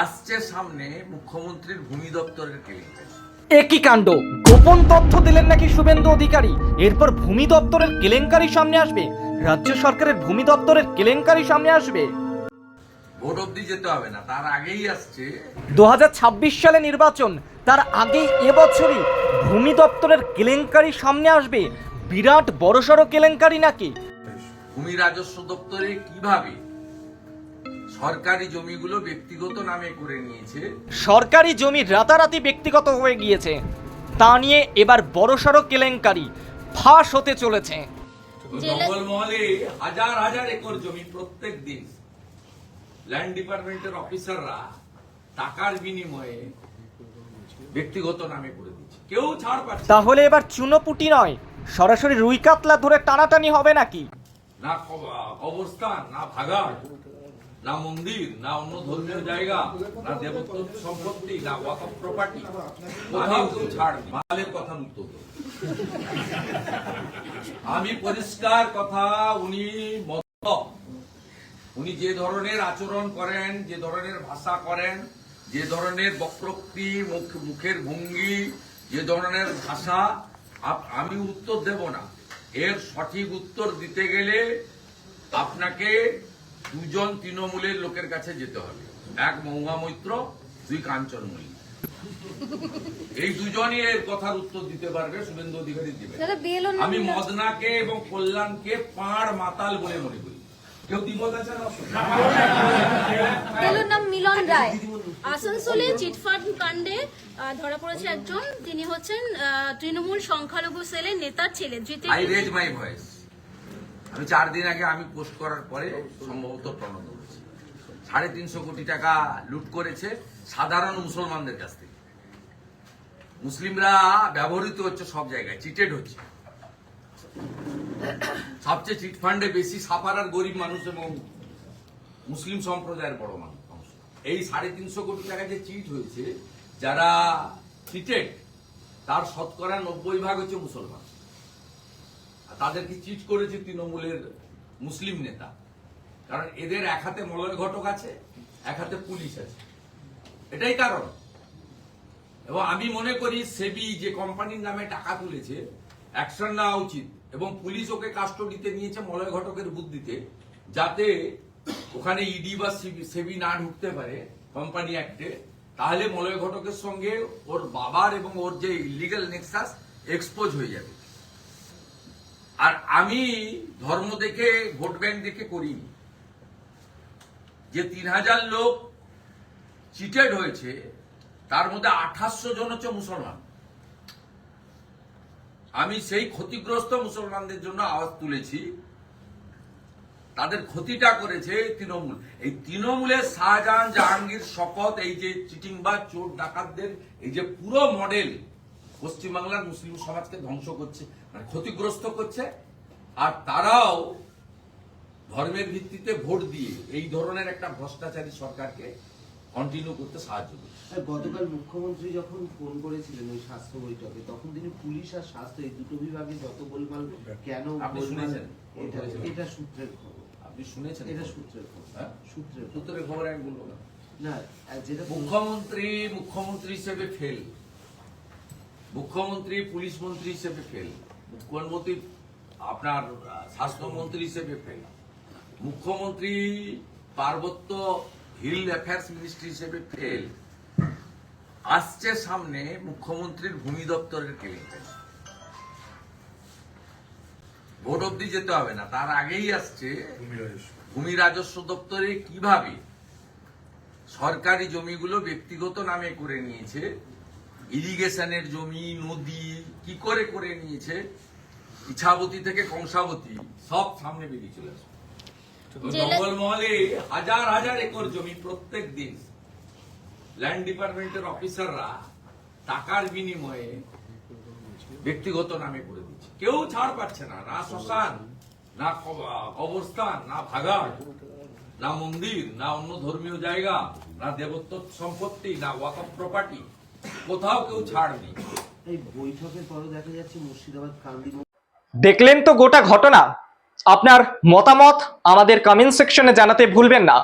আসছে সামনে মুখ্যমন্ত্রীর ভূমি দপ্তরের কেলেঙ্কারি একই কাণ্ড। গোপন তথ্য দিলেন নাকি শুভেন্দু অধিকারী? এরপর ভূমি দপ্তরের কেলেঙ্কারি সামনে আসবে। রাজ্য সরকারের ভূমি দপ্তরের কেলেঙ্কারি সামনে আসবে। ভোট অব্দি যেতে হবে না তার আগেই আসছে। দু হাজার ছাব্বিশ সালে নির্বাচন তার আগেই এবছরই ভূমি দপ্তরের কেলেঙ্কারি সামনে আসবে। বিরাট বড়সড় কেলেঙ্কারি নাকি? ভূমি রাজস্ব দপ্তরে কীভাবে সরকারি জমিগুলো ব্যক্তিগত নামে করে নিয়েছে। সরকারি জমি রাতারাতি ব্যক্তিগত হয়ে গিয়েছে। তা নিয়ে এবার বড়সড় কেলেঙ্কারি ফাঁস হতে চলেছে। জঙ্গলমহলে হাজার হাজার একর জমি প্রত্যেক দিন। ল্যান্ড ডিপার্টমেন্টের অফিসাররা টাকার বিনিময়ে ব্যক্তিগত নামে করে দিচ্ছে। কেউ ছাড় পাচ্ছে তাহলে এবার চুনোপুটি নয় সরাসরি রুই কাতলা ধরে টানাটানি হবে নাকি? না কবরস্থান না ভাগাড়। না মন্দির, না অন্য ধর্মীয় জায়গা, না দেবত্ব সম্পত্তি, না ওয়াকফ প্রপার্টি ছাড়, মালের কথা মুক্ত আমি পরিষ্কার কথা, উনি মত। উনি যে ধরনের আচরণ করেন, যে ধরনের ভাষা করেন, যে ধরনের বক্রোক্তি, মুখ- মুখের ভঙ্গি, যে ধরনের ভাষা আমি উত্তর দেব না। এর সঠিক উত্তর দিতে গেলে আপনাকে দুজন তৃণমূলের লোকের কাছে যেতে হবে। এক মহুয়া মৈত্র দুই কাঞ্চন মল্লিক এই দুজনই এর কথার উত্তর দিতে পারবে শুভেন্দু অধিকারী দিবে। আমি মদনাকে এবং কল্যাণকে পাড় মাতাল বলে মনে করি। কেউ দ্বিমত আছে নাম মিলন রায়। আসানসোলে চিটফান্ড কাণ্ডে ধরা পড়েছে একজন। তিনি হচ্ছেন তৃণমূল সংখ্যালঘু সেলের নেতার ছেলে ধৃতের আই রেজ মাই ভয়েস আমি চার দিন আগে আমি পোস্ট করার পরে সম্ভবত প্রণত করেছি। সাড়ে তিনশো কোটি টাকা লুট করেছে সাধারণ মুসলমানদের কাছ থেকে। মুসলিমরা ব্যবহৃত হচ্ছে সব জায়গায় চিটেড হচ্ছে। সবচেয়ে চিট ফান্ডে বেশি সাফারার গরিব মানুষ এবং মুসলিম সম্প্রদায়ের বড় মানুষ। এই সাড়ে তিনশো কোটি টাকা যে চিট হয়েছে, যারা চিটেড তার শতকরা নব্বই ভাগ হচ্ছে মুসলমান। তাদেরকে চিট করেছে তৃণমূলের মুসলিম নেতা। কারণ এদের এক হাতে মলয় ঘটক আছে, এক হাতে পুলিশ আছে। এটাই কারণ। এবং আমি মনে করি সেবি যে কোম্পানির নামে টাকা তুলেছে, অ্যাকশন নেওয়া উচিত। এবং পুলিশ ওকে কাস্টডিতে নিয়েছে মলয় ঘটকের বুদ্ধিতে, যাতে ওখানে ইডি বা সিবি- না ঢুকতে পারে কোম্পানি অ্যাক্টে। তাহলে মলয় ঘটকের সঙ্গে ওর বাবার এবং ওর যে ইলিগাল নেক্সাস এক্সপোজ হয়ে যাবে। আর আমি ধর্ম দেখে, ভোট ব্যাংক দেখে করিনি। যে তিন হাজার লোক চিটেড হয়েছে, তার মধ্যে আঠাশশো জন হচ্ছে মুসলমান। আমি সেই ক্ষতিগ্রস্ত মুসলমানদের জন্য আওয়াজ তুলেছি। তাদের ক্ষতিটা করেছে তৃণমূল। এই তৃণমূলের শাহজাহান জাহাঙ্গীর শপথ, এই যে চিটিং বা চোর, ডাকাতদের, এই যে পুরো মডেল পশ্চিমবাংলার মুসলিম সমাজকে ধ্বংস করছে মানে ক্ষতিগ্রস্ত করছে আর তারাও ধর্মের ভিত্তিতে ভোট দিয়ে এই ধরনের একটা ভ্রষ্টাচারী সরকারকে কন্টিনিউ করতে সাহায্য করছে। গতকাল মুখ্যমন্ত্রী যখন ফোন করেছিলেন ওই স্বাস্থ্য বৈঠকে তখন তিনি পুলিশ আর স্বাস্থ্য এই দুটো বিভাগে যত গোলমাল কেন আপনি শুনেছেন? এটা সূত্রের খবর। আপনি শুনেছেন? এটা সূত্রের খবর। হ্যাঁ? সূত্রের খবর। উত্তরের খবর আমি বলব না। না যেটা মুখ্যমন্ত্রী মুখ্যমন্ত্রী হিসেবে ফেল মুখ্যমন্ত্রী পুলিশ মন্ত্রী হিসেবে ফেল মুখ্যমন্ত্রী আপনার স্বাস্থ্যমন্ত্রী হিসেবে ফেল মুখ্যমন্ত্রী পার্বত্য হিল অ্যাফেয়ার্স মিনিস্ট্রি হিসেবে ফেল আসছে সামনে মুখ্যমন্ত্রীর ভূমি দপ্তরের কেলেঙ্কারি ভোট অব্দি যেতে হবে না তার আগেই আসছে ভূমি রাজস্ব দপ্তরে কীভাবে? সরকারি জমিগুলো ব্যক্তিগত নামে করে নিয়েছে ইরিগেশনের জমি নদী কি করে করে নিয়েছে? ইছাবতী থেকে কংসাবতী সব সামনে বেরিয়ে চলে আসবে। জঙ্গলমহলে হাজার হাজার একর জমি প্রত্যেক দিন। ল্যান্ড ডিপার্টমেন্টের অফিসাররা টাকার বিনিময়ে ব্যক্তিগত নামে করে দিচ্ছে। কেউ ছাড় পাচ্ছে না না শ্মশান না কবরস্থান না ভাগাড় না মন্দির না অন্য ধর্মীয় জায়গা না দেবত্ব সম্পত্তি না ওয়াকফ প্রপার্টি কোথাও কেউ ছাড় নেই। এই বৈঠকের পরে দেখা যাচ্ছে মুর্শিদাবাদ কান্দি দেখলেন তো গোটা ঘটনা? আপনার মতামত আমাদের কমেন্ট সেকশনে জানাতে ভুলবেন না।